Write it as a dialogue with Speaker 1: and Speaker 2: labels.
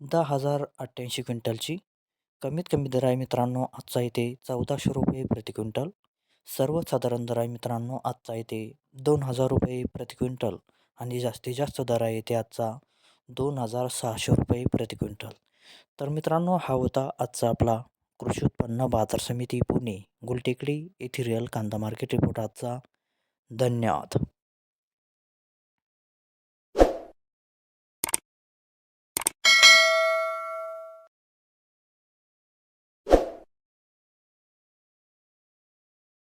Speaker 1: दहा हजार अठ्ठ्याऐंशी क्विंटलची. कमीत कमी दर आहे मित्रांनो आजचा इथे चौदाशे रुपये प्रति क्विंटल. सर्वसाधारण दर आहे मित्रांनो आजचा इथे दोन हजार रुपये प्रति क्विंटल. आणि जास्तीत जास्त दर आहे इथे आजचा दोन हजार सहाशे रुपये प्रति क्विंटल. तर मित्रांनो हा होता आजचा आपला कृषी उत्पन्न बाजार समिती पुणे गुलटेकडी येथे रिअल कांदा मार्केट रिपोर्ट आजचा. धन्यवाद.